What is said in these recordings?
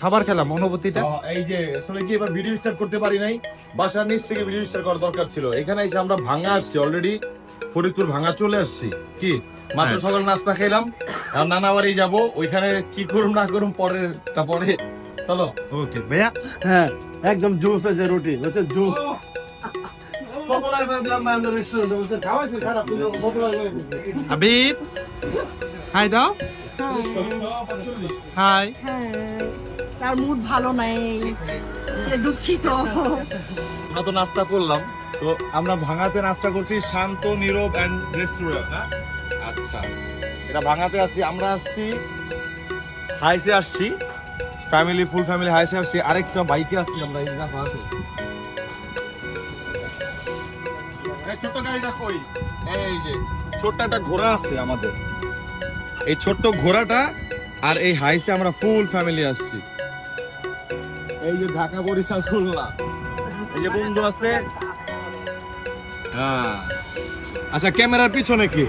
খাবার খেলাম অনুভূতিটা। এই যে আসলে কি এবার ভিডিও স্টার্ট করতে পারি নাই? বাসার নিচ থেকে ভিডিও স্টার্ট করার দরকার ছিল। এখানে এসে আমরা ভাঙা আসছি অলরেডি ফরিদপুর ভাঙা চলে আসছি। কি? মাত্র হ্যাঁ। সকাল নাস্তা খেলাম। এখন নানা বাড়ি যাব। ওইখানে কি করুম না করুম পরেরটা পরে। চলো। ওকে ভাইয়া। হ্যাঁ একদম জুস আছে রুটি হচ্ছে জুস হাই দাও। হাই হ্যাঁ তার মুড ভালো নাই, সে দুঃখিত। আমরা তো নাস্তা করলাম, তো আমরা ভাঙাতে নাস্তা করছি শান্ত, নীরব এন্ড রেস্টুরেন্ট না? আচ্ছা এটা ভাঙাতে আসছি, আমরা আসছি হাইসে আসছি ফ্যামিলি ফুল ফ্যামিলি হাইসে আসছি, আরেকটা বাইকে আসছি আমরা, এই কই? এই যে, ছোট্ট একটা ঘোড়া আছে আমাদের। এই ছোট্ট ঘোড়াটা আর এই হাইসে আমরা ফুল ফ্যামিলি আসছি। এই যে ঢাকা বরিশাল খুলনা। এই যে বন্ধু আছে? হ্যাঁ। আচ্ছা ক্যামেরার পিছনে কি?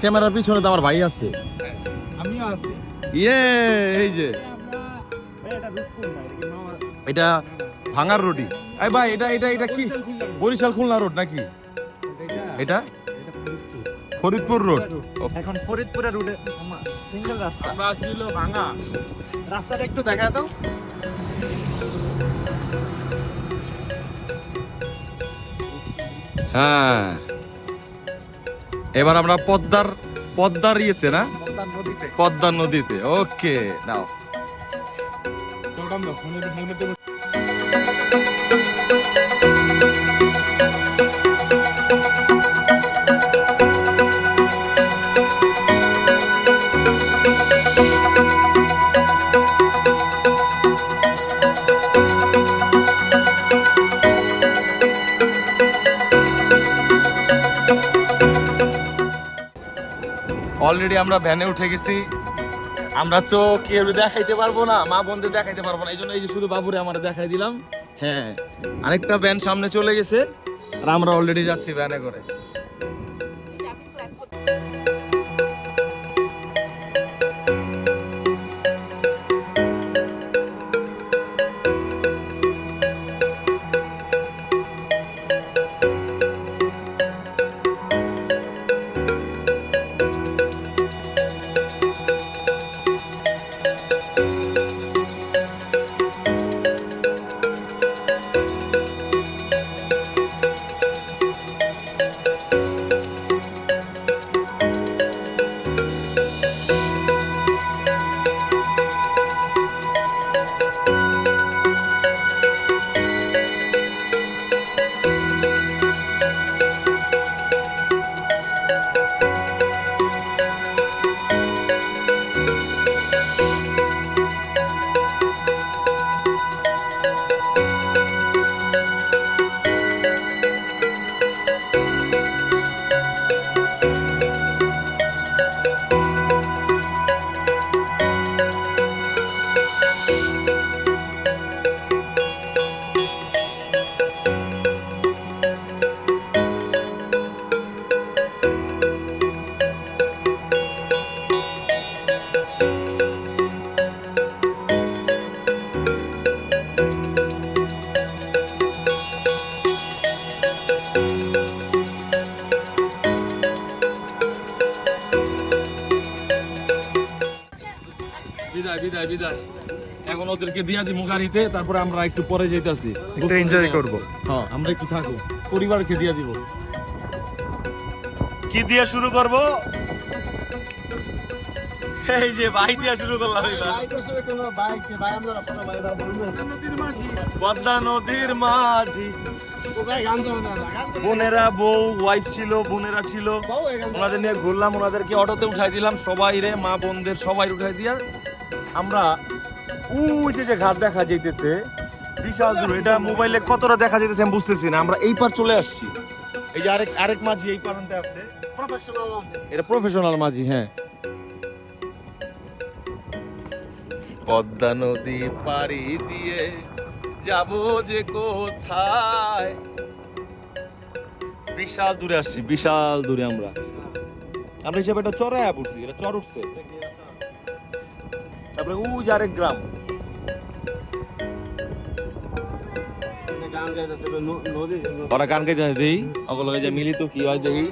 ক্যামেরার পিছনে তো আমার ভাই আছে। আমিও আছি। ইয়ে এই যে। এটা ভাঙার রোডি এই ভাই এটা এটা এটা কি? বরিশাল খুলনা রোড। নাকি? এটা ফরিদপুর। রোড? এখন ফরিদপুরের রোডে সিঙ্গেল রাস্তা। আমরা ছিল ভাঙা। রাস্তাটা একটু দেখা দাও। হ্যাঁ। এবার আমরা পদ্মার পদ্মার ইয়েতে না? পদ্মার নদীতে। পদ্মা নদীতে। ওকে নাও। অলরেডি আমরা ভ্যানে উঠে গেছি। আমরা তো কেউ দেখাইতে পারব না, মা বোনদের দেখাইতে পারব না। এই জন্য এই যে শুধু বাবুরে আমার দেখাই দিলাম। হ্যাঁ আরেকটা ভ্যান সামনে চলে গেছে। আর আমরা অলরেডি যাচ্ছি ভ্যানে করে। বিদায় বিদায়। এখন ওদেরকে দিয়া দিমু গাড়িতে তারপরে আমরা একটু পরে যাইতাছি। একটু enjoy করব। হ্যাঁ আমরা একটু থাকব। পরিবারকে দিয়া দিব। কি দিয়া শুরু করব? এই যে ভাই দিয়া শুরু করলাম এবার। বাইক আসলে কোনো বাইক ভাই আমরা কোনো ভাই দাদা বন্ধু পদ্মা নদীর মাঝি। বোনেরা বউ ওয়াইফ ছিল বোনেরা ছিল। ওনাদের নিয়ে ঘুরলাম ওনাদেরকে অটোতে উঠাই দিলাম। সবাই রে মা বোনদের সবাই উঠাই দিয়া আমরা ওই যে যে ঘাট দেখা যাইতেছে বিশাল দূর এটা মোবাইলে কতটা দেখা যাইতেছে আমি বুঝতেছি না আমরা এই পার চলে আসছি। এই যে আরেক আরেক মাঝি এই পারান্তে আছে। প্রফেশনাল এটা প্রফেশনাল মাঝি হ্যাঁ। পদ্মা নদী পাড়ি দিয়ে যাব যে কোথায়? বিশাল দূরে আসছি বিশাল দূরে আমরা। আমরা হিসাবে এটা চড়ায় পড়ছি এটা চর উঠছে। তারপরে উজ আরেক গ্রাম। গান গাইতেছে নদী ওরা গান গাইতে দেই। ওগুলো যে মিলি তো কি হয় দেখি।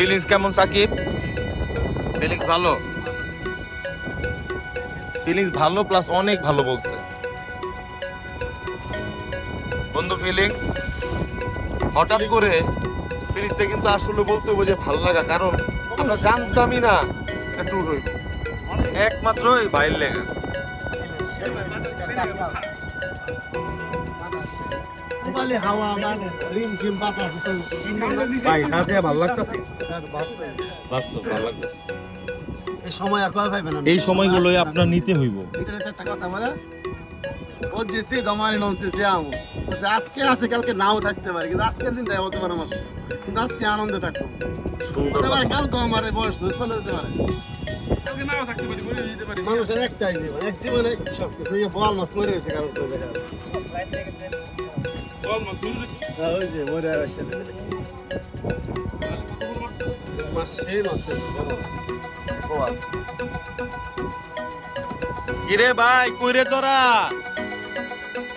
ফিলিংস কেমন সাকিব? ফিলিংস ভালো। ফিলিংস ভালো প্লাস অনেক ভালো বলছে। বন্ধু ফিলিংস হঠাৎ করে ফিলিংসটা কিন্তু আসলে বলতে হবে যে ভালো লাগা কারণ আমরা জানতামই না ট্যুর হইব। একমাত্র এই বাইর লেগা। পুবালি হাওয়া আমার রিম ঝিম বাতাস। ভাই সাথে ভালো লাগতেছে? বাস্তব বাস্তব ভালো লাগতেছে। এই সময় আর কয় পাইবে না এই সময়গুলোই আপনার নিতে হইব। ইন্টারনেট একটা কথা বলে ও যেসি দমারি নমসেছি আমু। আজকে আছে কালকে নাও থাকতে পারে কিন্তু আজকের দিনটা হতে পারে আমার কিন্তু আজকে আনন্দে থাকব। সুন্দর হতে পারে কালকে আমার বয়স চলে যেতে পারে। মানুষের একটাই জীবন এক জীবনে সব কিছু এই বল মাছ মরে গেছে কারণ করে দেখা ওই যে মরে আসছে মাছ সেই মাছ। কিরে ভাই কইরে তোরা?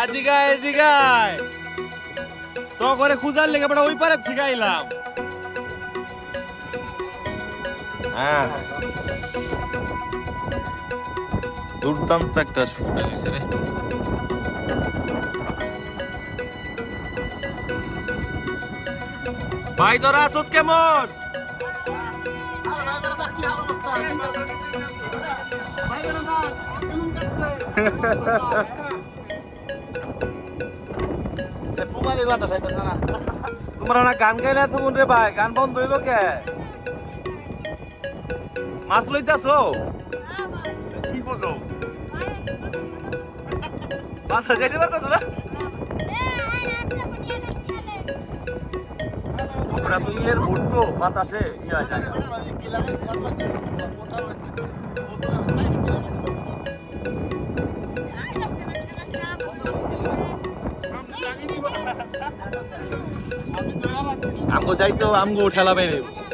এদিকে এদিকে তো করে খুঁজার লেগে বড় ওই পারে থেকে আইলাম হ্যাঁ। দুর্দান্ত একটা ফুটে হয়েছে রে। ভাই তোরা আসত কেমন? তোমরা না গান গাইলে তখন রে ভাই গান বন্ধ হইল কে? মাছ লইতাছো? কি করছ? মাছ যাইতে পারতাছো না? ওরা তো ইয়ের ভুট্টো বাতাসে ইয়া মোটা আমগো যাইতো আমগো ঠেলা দেখতে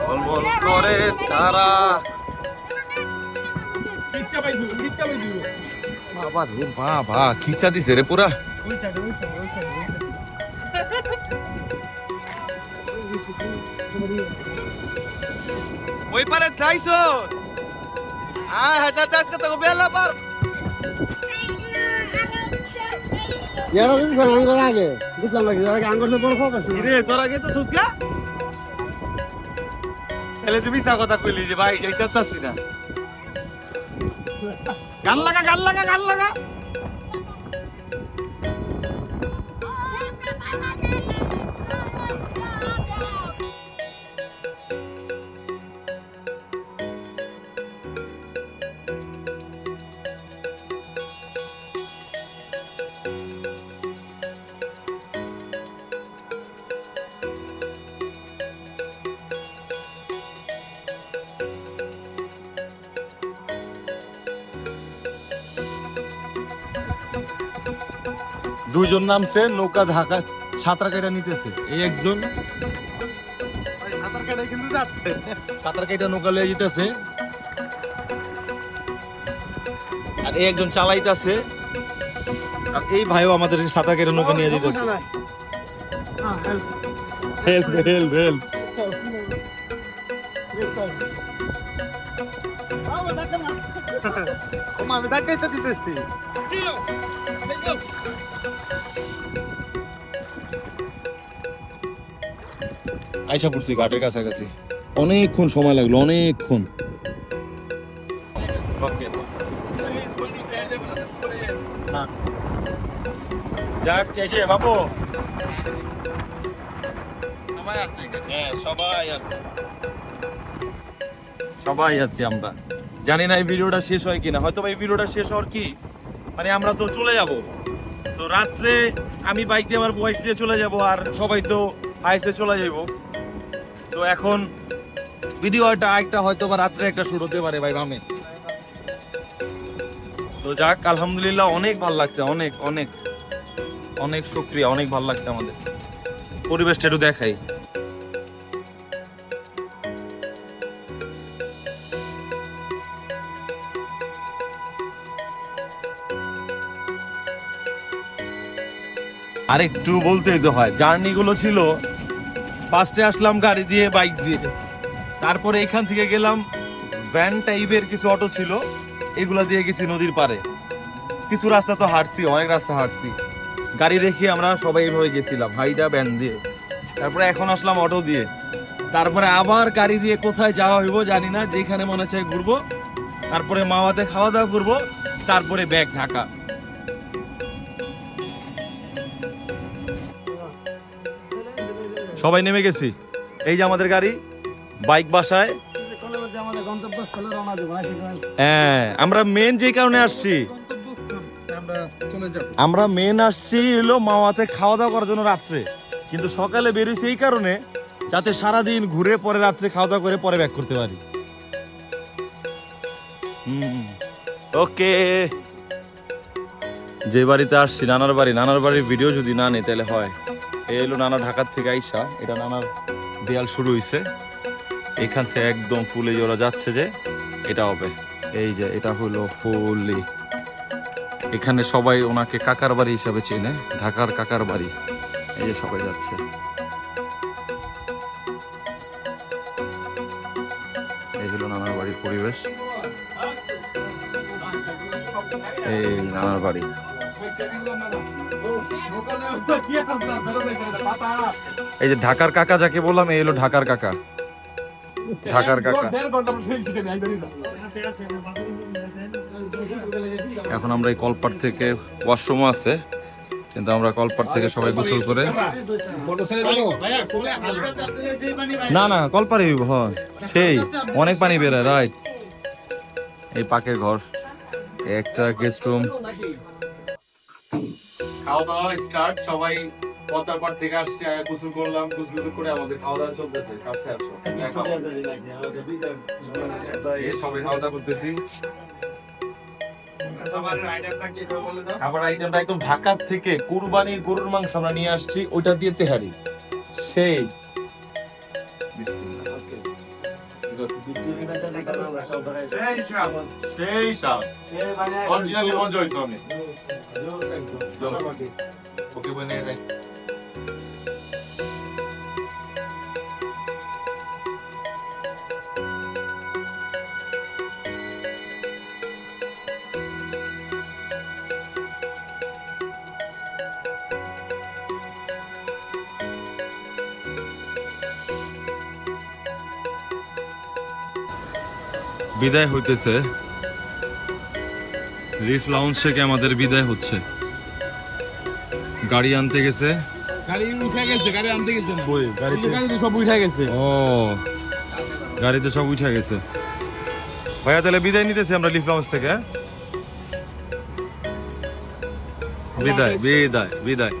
ঝলমল করে তারা। বাবা রে বাবা খিচা দিছে রে পুরা? ওই পারে যাইছো? আয় হাজার দাস কে তো বেলা পার। স্যার আগে। বুঝলাম না কি আঙ্গুর বড় ফোকাস। রে তোরা গে তো সুতকা এলে তুমি সা কথা কইলি যে ভাই এই চাচ্ছি না গান লাগা গান লাগা গান লাগা। দুইজন নামছে নৌকা ঢাকা সাঁতার কেটে নিতেছে। এই একজন সাঁতার কাটাই কিন্তু যাচ্ছে। সাঁতার কেটে নৌকা লয়ে যেতেছে। আর এই একজন চালাইতেছে। আর এই ভাইও আমাদের সাঁতার কেটে নৌকা নিয়ে যেতেছে। হেল্প হেল্প হেল্প আমি দেখাইতে দিতেছি। আইসা পড়ছি ঘাটের কাছাকাছি। অনেকক্ষণ সময় লাগল, অনেকক্ষণ। যাক কে বাবু। আছে হ্যাঁ সবাই আছে। সবাই আছি আমরা। জানি না এই ভিডিওটা শেষ হয় কিনা। হয়তো এই ভিডিওটা শেষ হওয়ার কি? মানে আমরা তো চলে যাব। তো রাত্রে আমি বাইক দিয়ে আমার ওয়াইফ দিয়ে চলে যাব আর সবাই তো আইসে চলে যাব তো এখন ভিডিওটা একটা হয়তো বা রাত্রে একটা শুরু হতে পারে ভাই বামে তো যাক, আলহামদুলিল্লাহ অনেক ভালো লাগছে, অনেক অনেক অনেক শুক্রিয়া, অনেক ভালো লাগছে আমাদের। পরিবেশটা একটু দেখাই। আর একটু বলতেই তো হয় জার্নি গুলো ছিল ফার্স্টে আসলাম, গাড়ি দিয়ে বাইক দিয়ে। তারপরে এখান থেকে গেলাম ভ্যান টাইপের কিছু অটো ছিল, এগুলা দিয়ে গেছি নদীর পারে কিছু রাস্তা তো হাঁটছি, অনেক রাস্তা হাঁটছি। গাড়ি রেখে আমরা সবাই এইভাবে গেছিলাম, হাইডা ভ্যান দিয়ে। তারপরে এখন আসলাম অটো দিয়ে। তারপরে আবার গাড়ি দিয়ে কোথায় যাওয়া হইব জানি না, যেখানে মনে চাই ঘুরবো। তারপরে মাওয়াতে খাওয়া দাওয়া করব, তারপরে ব্যাগ ঢাকা। সবাই নেমে গেছি। এই যে আমাদের গাড়ি। বাইক বাসায়? হ্যাঁ আমরা মেন যে কারণে আসছি। আমরা চলে যাব আমরা মেন আসছি হলো মাওয়াতে খাওয়া দাওয়া করার জন্য রাত্রে। কিন্তু সকালে বেরিয়েছি এই কারণে যাতে সারাদিন ঘুরে পরে রাত্রে খাওয়া দাওয়া করে পরে ব্যাক করতে পারি। ওকে। যে বাড়িতে আসছি নানার বাড়ি। নানার বাড়ির ভিডিও যদি না নেই তাহলে হয়। এলো নানা ঢাকার থেকে আইসা। এটা নানার দেয়াল শুরু হইছে। এখান থেকে একদম ফুলে ওরা যাচ্ছে যে এটা হবে। এই যে, এটা হলো ফুললি এখানে সবাই ওনাকে কাকার বাড়ি হিসাবে চেনে, ঢাকার কাকার বাড়ি। এই যে সবাই যাচ্ছে। এই হলো নানার বাড়ির পরিবেশ। এই নানার বাড়ি। এই যে ঢাকার কাকা যাকে বললাম এই হলো ঢাকার কাকা। ঢাকার কাকা। এখন আমরা এই কলপাট থেকে ওয়াশরুমও আছে কিন্তু আমরা কলপাট থেকে সবাই গোসল করে না না কলপারে হয় সেই অনেক পানি বেরোয় রাইট। এই পাকের ঘর একটা গেস্ট রুম। খাওয়া দাওয়া স্টার্ট সবাই পদ্মার পাড় থেকে আসছে গোসল করলাম গোসল গোসল করে আমাদের খাওয়া দাওয়া চলতেছে। কাছে আসো সবাই খাওয়া দাওয়া করতেছি। খাবার আইটেমটা একদম ঢাকার থেকে কুরবানির গরুর মাংস আমরা নিয়ে আসছি ওইটা দিয়ে তেহারি। সেই। সেই সাপ অরিজিনালি মজা হয়েছে অনেক ওকে বলে বিদায় হইতেছে। রিফ লাউন্স থেকে আমাদের বিদায় হচ্ছে। গাড়ি আনতে গেছে। গাড়ি উঠে গেছে গাড়ি আনতে গেছে না? কই গাড়িতে। সব উঠে গেছে। ও গাড়িতে সব উঠে গেছে। ভাইয়া তাহলে বিদায় নিতেছি আমরা লিফ লাউন্জ থেকে হ্যাঁ? বিদায় বিদায় বিদায়।